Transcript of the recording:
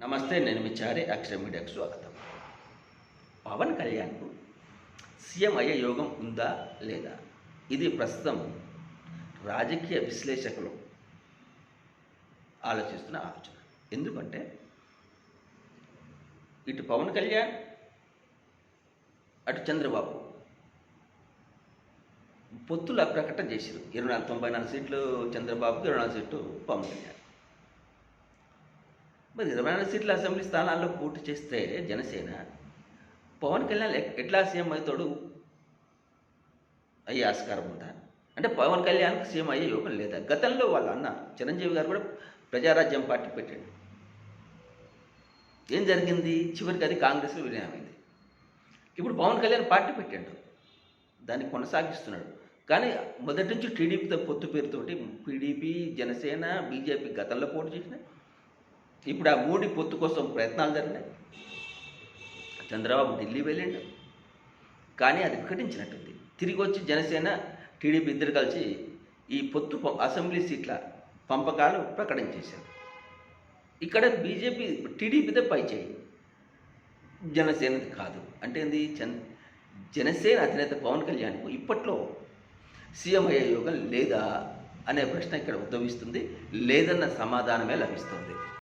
నమస్తే నేను మీ చారి అక్షర మీడియాకు స్వాగతం. పవన్ కళ్యాణ్కు సీఎం అయ్యే యోగం ఉందా లేదా? ఇది ప్రస్తుతం రాజకీయ విశ్లేషకులు ఆలోచిస్తున్న ఆలోచన. ఎందుకంటే ఇటు పవన్ కళ్యాణ్ అటు చంద్రబాబు. పొత్తుల ప్రకటన చేశారు ఇరవై నాలుగు తొంభై నాలుగు సీట్లు చంద్రబాబుకి ఇరవై నాలుగు సీట్లు పవన్ కళ్యాణ్ మరి ఇరవై నాలుగు సీట్ల అసెంబ్లీ స్థానాల్లో పోటీ చేస్తే జనసేన పవన్ కళ్యాణ్ ఎట్లా సీఎం అవుతాడు? అయ్యే ఆస్కారం ఉందా? అంటే పవన్ కళ్యాణ్కి సీఎం అయ్యే యోగం లేదా? గతంలో వాళ్ళ అన్న చిరంజీవి గారు కూడా ప్రజారాజ్యం పార్టీ పెట్టాడు. ఏం జరిగింది? చివరికి అది కాంగ్రెస్లో విలీనమైంది. ఇప్పుడు పవన్ కళ్యాణ్ పార్టీ పెట్టాడు. దాన్ని కొనసాగిస్తున్నాడు. కానీ మొదటి నుంచి టీడీపీతో పొత్తు పేరుతోటి టీడీపీ జనసేన బీజేపీ గతంలో పోటీ చేసినాయి ఇప్పుడు ఆ మూడి పొత్తు కోసం ప్రయత్నాలు జరిగినాయి. చంద్రబాబు ఢిల్లీ వెళ్ళిండు. కానీ అది వికటించినట్టుంది. తిరిగి వచ్చి జనసేన టీడీపీ ఇద్దరు కలిసి ఈ పొత్తు అసెంబ్లీ సీట్ల పంపకాలు ప్రకటించేశారు. ఇక్కడ బీజేపీ టీడీపీదే పై చేయి. జనసేనది కాదు. అంటే ఏంది? చంద్ జనసేన అధినేత పవన్ కళ్యాణ్కు ఇప్పట్లో సీఎం అయ్యే యోగం లేదా అనే ప్రశ్న ఇక్కడ ఉద్భవిస్తుంది. లేదన్న సమాధానమే లభిస్తుంది.